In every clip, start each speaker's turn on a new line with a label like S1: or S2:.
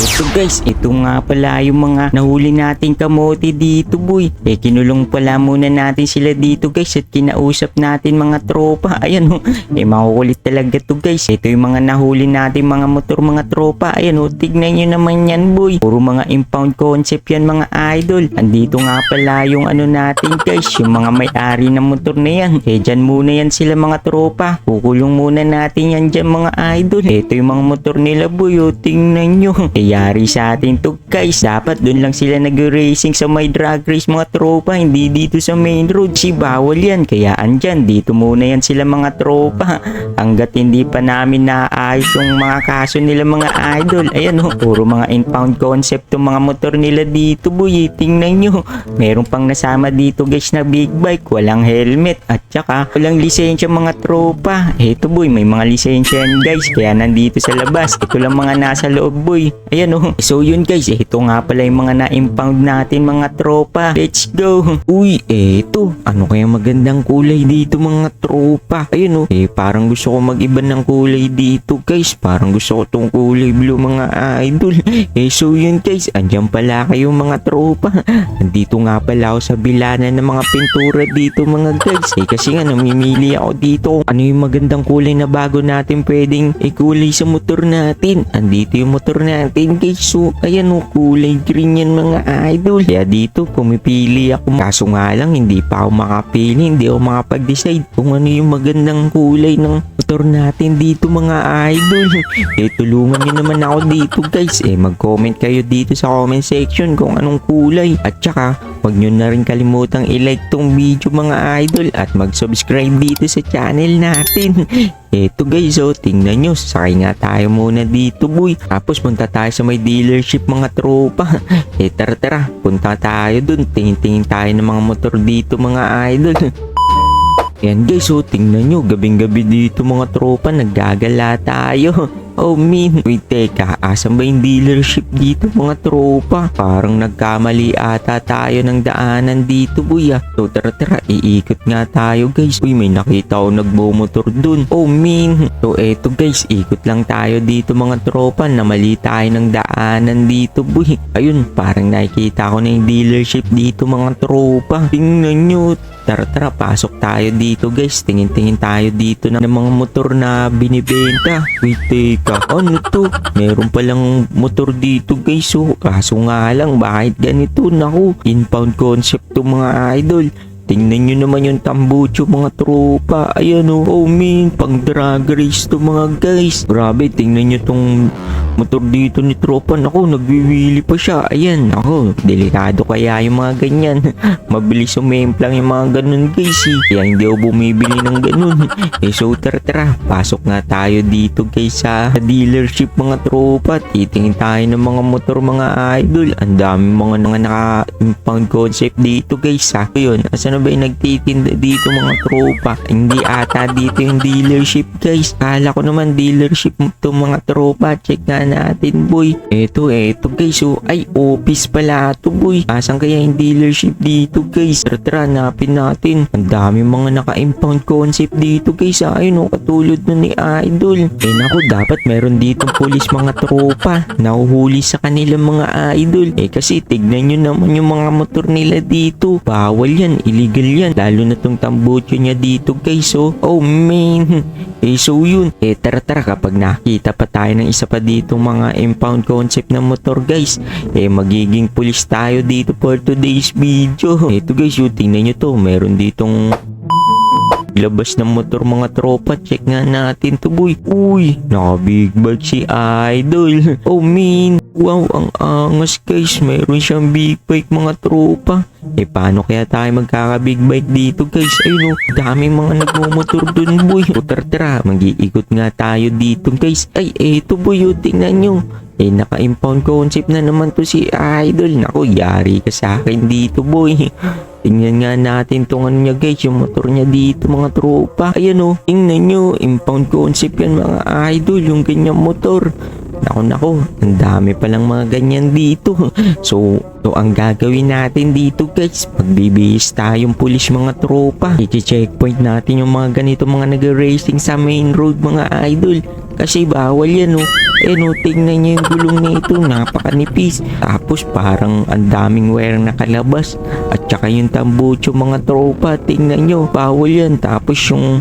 S1: So guys, ito nga pala yung mga nahuli nating kamote dito boy. Eh kinulong pala muna natin sila dito guys at kinausap natin mga tropa. Ayan oh, eh makukulit talaga to guys. Ito yung mga nahuli natin mga motor mga tropa. Ayan oh, tignan nyo naman yan boy. Puro mga impound concept yan mga idol. Andito nga pala yung ano natin guys, yung mga may-ari ng motor na yan. Eh dyan muna yan sila mga tropa. Kukulong muna natin yan dyan mga idol. Ito yung mga motor nila boy oh, tingnan nyo. Eh yari sa atin to guys. Dapat dun lang sila nag-racing sa may drag race mga tropa. Hindi dito sa main road. Si bawal yan. Kaya andyan, dito muna yan sila mga tropa. Hanggat hindi pa namin naayos yung mga kaso nila mga idol. Ayan oh, puro mga impound concept tong mga motor nila dito boy. Eh, Tingnan nyo. Meron pang nasama dito guys na big bike. Walang helmet. At saka walang lisensya mga tropa. Eto boy, may mga lisensya yan guys. Kaya nandito sa labas. Ito lang mga nasa loob boy. Ayan oh. So yun guys, ito nga pala yung mga na-impound natin mga tropa. Let's go. Uy, eto. Ano kaya magandang kulay dito mga tropa? Ayun oh. Eh parang gusto ko mag-iba ng kulay dito guys. Parang gusto ko tong kulay blue mga idol. Eh so yun guys, andyan pala kayo mga tropa. Andito nga pala ako sa bilanan ng mga pintura dito mga guys. Eh kasi nga namimili ako dito ano yung magandang kulay na bago natin pwedeng ikulay sa motor natin. Andito yung motor natin guys. So ayan o kulay green yan mga idol. Kaya dito pumipili ako. Kaso nga lang hindi pa ako makapili. Hindi ako makapag-decide kung ano yung magandang kulay ng motor natin dito mga idol. Eh tulungan nyo naman ako dito guys. Eh mag-comment kayo dito sa comment section kung anong kulay. At saka Huwag nyo na rin kalimutang i-like tong video mga idol at mag-subscribe dito sa channel natin. Eto guys, oh, tingnan nyo, sakay nga tayo muna dito boy. Tapos punta tayo sa may dealership mga tropa. Eh tara tara, punta tayo dun. Tingin-tingin tayo ng mga motor dito mga idol. Yan guys, oh, tingnan nyo, gabing-gabi dito mga tropa, naggagala tayo. Oh min, wait teka, asan ba yung dealership dito mga tropa? Parang nagkamali ata tayo ng daanan dito boy ah. So tara tara, iikot nga tayo guys. Uy, may nakita ako nagbomotor dun. Oh min. So eto guys, ikot lang tayo dito mga tropa na mali tayo ng daanan dito boy. Ayun, parang nakikita ko na yung dealership dito mga tropa. Tingnan nyo, Tara tara, pasok tayo dito guys. Tingin-tingin tayo dito ng, mga motor na binibenta. Wait, teka. Ano to? Meron palang motor dito guys. Oh. Kaso nga lang, bakit ganito? Naku, inbound concept to mga idol. Tingnan nyo naman yung tambucho mga tropa. Ayan o. Oh, min, pang drag race to mga guys. Grabe, tingnan nyo tong motor dito ni tropa. Naku, nagwiwili pa siya. Ayan, ako, delikado kaya yung mga ganyan. Mabilis umemplang yung mga ganun guys eh. Kaya hindi ako bumibili ng ganun. Eh so tara tara, pasok nga tayo dito guys sa dealership mga tropa. Titingin tayo ng mga motor mga idol. Ang dami mga mga naka-impound concept dito guys ha. Yun, asan na ba yung nagtitinda dito mga tropa? Hindi ata dito yung dealership guys. Kala ko naman dealership to mga tropa. Check nga natin boy. Eto, eto guys. Oh, ay, office pala to boy. Asan kaya yung dealership dito guys? Tara tara, hanapin natin. Ang dami mga naka-impound concept dito guys. ah. Ayun oh, katulad nun ni Idol. Eh naku, dapat meron ditong pulis mga tropa. Nahuhuli sa kanilang mga idol. Eh kasi tignan nyo naman yung mga motor nila dito. Bawal yan, illegal yan. Lalo na tong tambucho niya dito guys. Oh, oh man. Eh so yun. Eh tara tara kapag nakita pa tayo ng isa pa dito mga impound concept na motor guys. Eh magiging pulis tayo dito for today's video. Ito guys, yung tingnan nyo to. Meron ditong labas ng motor mga tropa. Check nga natin to boy. Uy, naka big bike si Idol. Oh min. Wow, ang angas guys. Meron siyang big bike mga tropa. Eh paano kaya tayo magkaka big bike dito guys? Ayun oh, daming mga nagmumotor dun boy. O tara mag-iikot nga tayo dito guys. Ay, eto boy, oh, tingnan nyo. Eh, naka-impound concept na naman to si Idol. Naku, yari ka sa akin dito, boy. Tingnan nga natin tong ano niya guys, yung motor niya dito mga tropa. Ayan o, tingnan nyo, impound concept yan mga idol, yung ganyang motor. Nako nako, ang dami palang mga ganyan dito. So, so ang gagawin natin dito guys, magbibihis tayong pulis mga tropa. I-checkpoint natin yung mga ganito mga nag-racing sa main road mga idol. Kasi bawal yan oh. Eh no, tingnan niyo yung gulong nito, napakanipis. Tapos parang ang daming wire na kalabas. At saka yung tambucho mga tropa, tingnan nyo, bawal yan. Tapos yung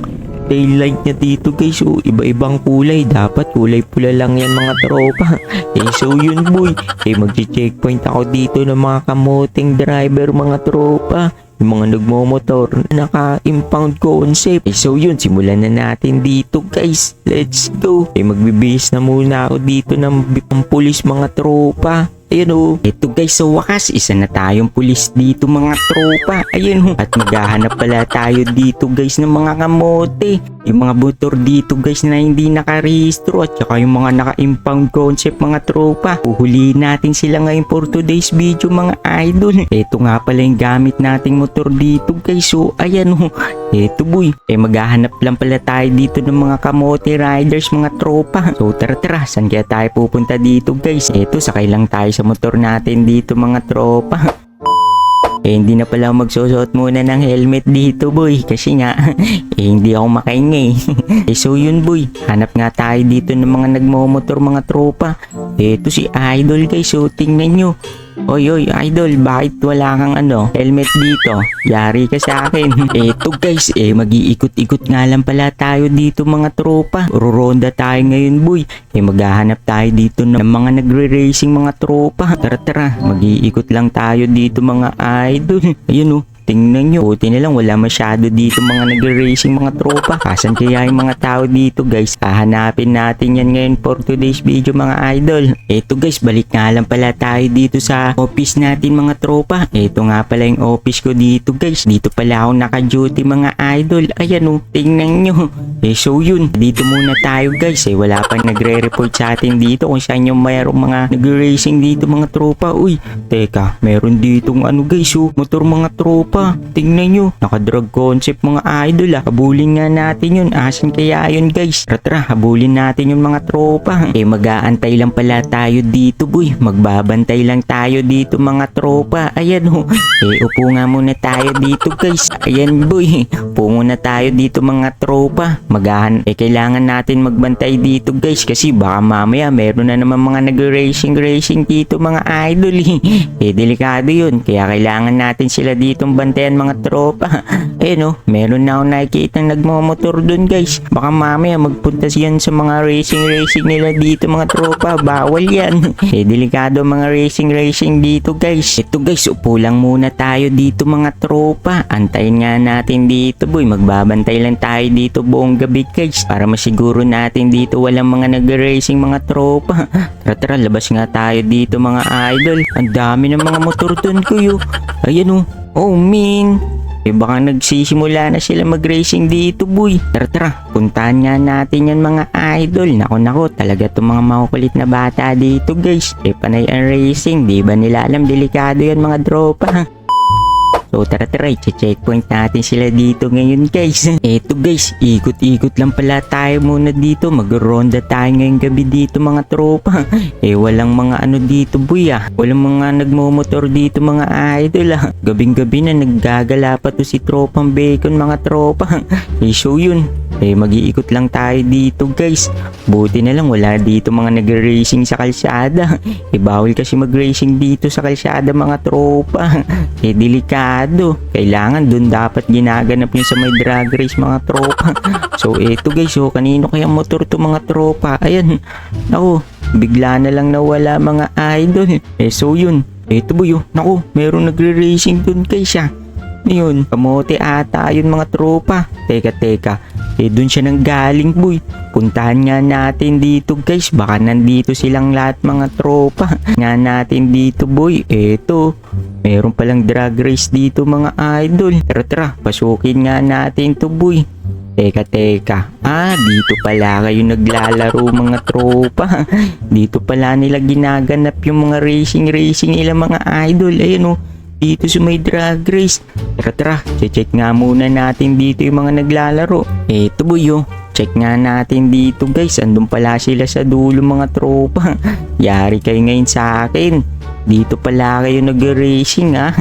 S1: taillight niya dito guys, oh, iba-ibang kulay. Dapat kulay pula lang yan mga tropa. eh so yun boy, eh magche-checkpoint ako dito ng mga kamoting driver mga tropa. Yung mga nagmomotor na naka-impound concept. Eh so yun, simulan na natin dito guys. Let's go. Eh magbibihis na muna ako dito ng ng pulis mga tropa. Ayun o. Ito guys, sa wakas, isa na tayong pulis dito mga tropa. Ayun o. At maghahanap pala tayo dito guys ng mga kamote. Yung mga motor dito guys na hindi nakarehistro at saka yung mga naka-impound concept mga tropa. Uhulihin natin sila ngayon for today's video mga idol. Ito nga pala yung gamit nating motor dito guys. So ayan o. Eto boy, eh maghahanap lang pala tayo dito ng mga kamote riders mga tropa. So tara tara, saan kaya tayo pupunta dito guys? Eto, sakay lang tayo sa motor natin dito mga tropa. Eh, hindi na pala magsusuot muna ng helmet dito, boy. Kasi nga, eh, hindi ako makainga eh. eh, so yun, boy. Hanap nga tayo dito ng mga nagmomotor, mga tropa. Eh, ito si Idol, guys. So, tingnan nyo. Oy, oy, Idol, bakit wala kang ano, helmet dito? Yari ka sa akin. Eto guys, eh, mag-iikot-ikot nga lang pala tayo dito mga tropa. Ruronda tayo ngayon, boy. Eh, maghahanap tayo dito ng mga nagre-racing mga tropa. Tara, tara, mag-iikot lang tayo dito mga idol. Ayun oh. Tingnan nyo, buti na lang wala masyado dito mga nagre-racing mga tropa. Kasan kaya yung mga tao dito guys? Hahanapin natin yan ngayon for today's video mga idol. Eto guys, balik nga lang pala tayo dito sa office natin mga tropa. Eto nga pala yung office ko dito guys. Dito pala ako naka-duty mga idol. Ayan o, tingnan nyo. Eh so yun, dito muna tayo guys. Eh wala pa nagre-report sa atin dito kung saan yung mayroong mga nagre-racing dito mga tropa. Uy, teka, meron ditong ano guys oh, motor mga tropa. Tingnan nyo, naka-drug concept mga idol ah. Habulin nga natin yun. Asan kaya yun guys? Tara habulin natin yung mga tropa. Eh mag-aantay lang pala tayo dito boy. Magbabantay lang tayo dito mga tropa. Ayan oh. Eh upo nga muna tayo dito guys. Ayan boy. Upo muna tayo dito mga tropa. Magahan, eh kailangan natin magbantay dito guys. Kasi baka mamaya meron na naman mga nag-racing racing dito mga idol eh. Eh delikado yun. Kaya kailangan natin sila ditong bantayan mga tropa. Eh no, meron na ako nakikita nagmamotor dun guys. Baka mamaya magpunta siyan sa mga racing racing nila dito mga tropa. Bawal yan. Eh delikado mga racing racing dito guys. Ito guys, upo lang muna tayo dito mga tropa. Antayin nga natin dito boy. Magbabantay lang tayo dito buong gabi guys. Para masiguro natin dito walang mga nag-racing mga tropa. Tara tara, labas nga tayo dito mga idol. Ang dami ng mga motor dun kuyo. Ayan oh. Oh, min. Eh baka nagsisimula na sila mag-racing dito, boy. Tara tara, puntahan nga natin yan mga idol. Nako nako, talaga itong mga makukulit na bata dito, guys. Eh panay ang racing, di ba nila alam delikado yan mga dropa. So tara tara, checkpoint natin sila dito ngayon guys. Eto guys, ikot-ikot lang pala tayo muna dito. Mag-ronda tayo ngayong gabi dito mga tropa. Eh walang mga ano dito boy ah. Walang mga nagmomotor dito mga idol ah. Gabing-gabi na naggagala pa to si tropang bacon mga tropa. Eh so yun, eh mag-iikot lang tayo dito guys. Buti na lang wala dito mga nag-racing sa kalsada. Eh bawal kasi mag-racing dito sa kalsada mga tropa. Eh delikado. Kailangan dun dapat ginaganap yun sa may drag race mga tropa. So eto guys, oh, kanino kaya motor to mga tropa? Ayan. Naku, bigla na lang nawala mga idol. Eh so yun. Eto boy, oh. Naku, meron nagre-racing dun guys ah. Kamote ata yun mga tropa. Teka, teka. Eh, dun siya nang galing, boy. Puntahan nga natin dito, guys. Baka nandito silang lahat mga tropa. Nga natin dito, boy. Eto. Meron palang drag race dito, mga idol. Tara, tara. Pasukin nga natin to, boy. Teka, teka. Ah, dito pala kayo naglalaro mga tropa. Dito pala nila ginaganap yung mga racing-racing nila mga idol. Ayun oh dito sa may drag race. Tara tara, check nga muna natin dito yung mga naglalaro. Eto boy oh, check nga natin dito guys. Andun pala sila sa dulo mga tropa. Yari kayo ngayon sa akin. Dito pala kayo nag-racing ah.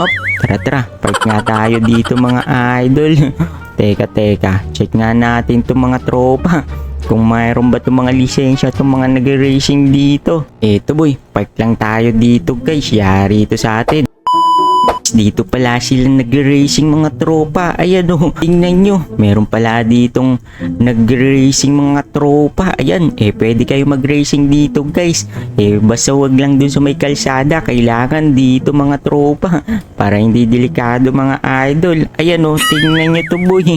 S1: Hop, tara tara, park nga tayo dito mga idol. teka teka, check nga natin to mga tropa. kung mayroon ba itong mga lisensya itong mga nag-racing dito. Eto boy, park lang tayo dito guys. Yari ito sa atin. Dito pala sila nag-racing mga tropa. Ayan o, tingnan nyo. Meron pala ditong nag-racing mga tropa. Ayan, eh pwede kayo mag-racing dito guys. Eh basta wag lang dun sa may kalsada. Kailangan dito mga tropa. Para hindi delikado mga idol. Ayan o, tingnan nyo to boy.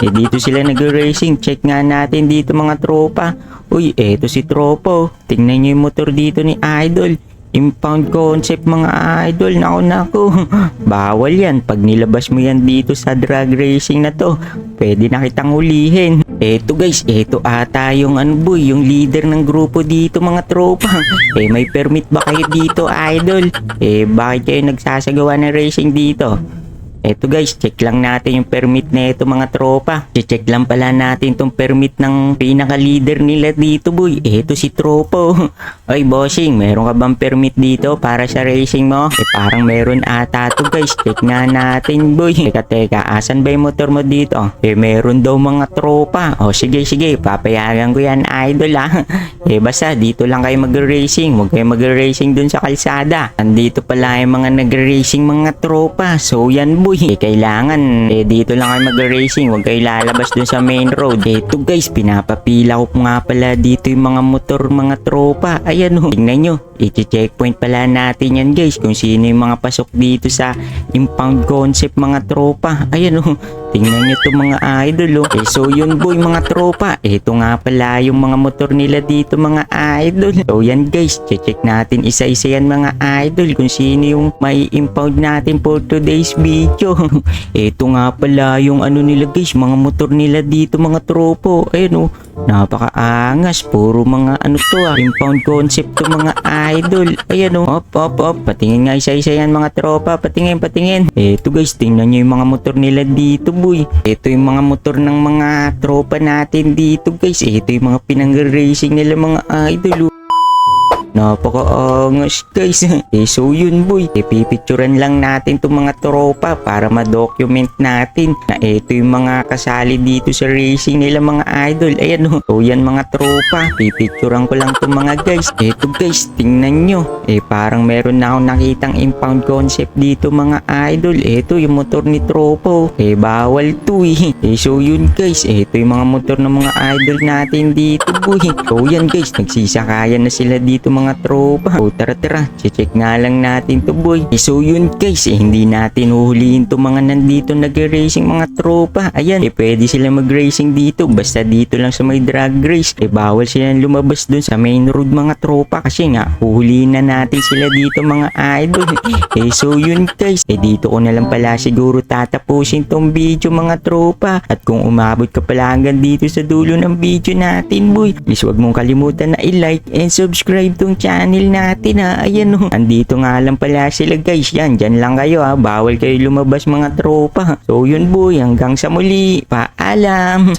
S1: Eh dito sila nag-racing. Check nga natin dito mga tropa. Uy, eto si tropa. oh. Tingnan nyo yung motor dito ni idol. Impound concept mga idol. Nako nako. Bawal yan. Pag nilabas mo yan dito sa drag racing na to, pwede na kitang hulihin. Eto guys, eto ata yung ano yung leader ng grupo dito mga tropa. Eh may permit ba kayo dito idol? Eh bakit kayo nagsasagawa ng racing dito? Eto guys, check lang natin yung permit na ito mga tropa. Check lang pala natin tong permit ng pinaka-leader nila dito boy. Eto si tropa. oh. Ay bossing, meron ka bang permit dito para sa racing mo? Eh parang meron ata to guys. Check nga natin boy. Teka teka, asan ba yung motor mo dito? Eh meron daw mga tropa. O sige sige, papayagan ko yan idol ah. Eh basta dito lang kayo mag-racing. Huwag kayo mag-racing dun sa kalsada. Andito pala yung mga nag-racing mga tropa. So yan boy. Eh kailangan eh dito lang kayo mag-racing. Huwag kayo lalabas dun sa main road. Eh ito guys, pinapapila ko nga pala dito yung mga motor mga tropa. Ayan o. Tingnan nyo. I-checkpoint pala natin yan guys kung sino yung mga pasok dito sa impound concept mga tropa. Ayan o. Tingnan nyo to mga idol oh. Eh so yun boy mga tropa. Ito nga pala yung mga motor nila dito mga idol. So yan guys, check natin isa-isa yan mga idol kung sino yung may impound natin for today's video. Ito nga pala yung ano nila guys, mga motor nila dito mga tropo. Ayun oh, napakaangas. Puro mga ano to ah, impound concept to mga idol. Ayan oh, op op op. Patingin nga isa-isa yan mga tropa. Patingin, patingin. Ito guys, tingnan nyo yung mga motor nila dito boy. Ito yung mga motor ng mga tropa natin dito guys. Ito yung mga pinang-racing nila mga idol. oh. Napakaangas guys. eh so yun boy. Eh pipicturan lang natin itong mga tropa para ma-document natin na ito yung mga kasali dito sa racing nila mga idol. Ayan o. So yan mga tropa. Pipicturan ko lang itong mga guys. Eto guys, tingnan nyo. Eh parang meron na akong nakitang impound concept dito mga idol. Ito yung motor ni tropo. Eh bawal to eh. Eh so yun guys. Ito yung mga motor ng mga idol natin dito boy. So yan guys, nagsisakayan na sila dito mga tropa. O tara tara, check nga lang natin to boy. Eh, so yun guys, eh, hindi natin huhulihin to mga nandito nag-racing mga tropa. Ayan, eh pwede sila mag-racing dito basta dito lang sa may drag race. Eh bawal silang lumabas dun sa main road mga tropa kasi nga huhulihin na natin sila dito mga idol. Eh so yun guys, eh dito ko na lang pala siguro tatapusin tong video mga tropa. At kung umabot ka pala hanggang dito sa dulo ng video natin boy, please wag mong kalimutan na i-like and subscribe tong channel natin ha. Ayan o. Andito nga lang pala sila guys. Yan, dyan lang kayo ha. Bawal kayo lumabas mga tropa. So yun boy, hanggang sa muli. Paalam.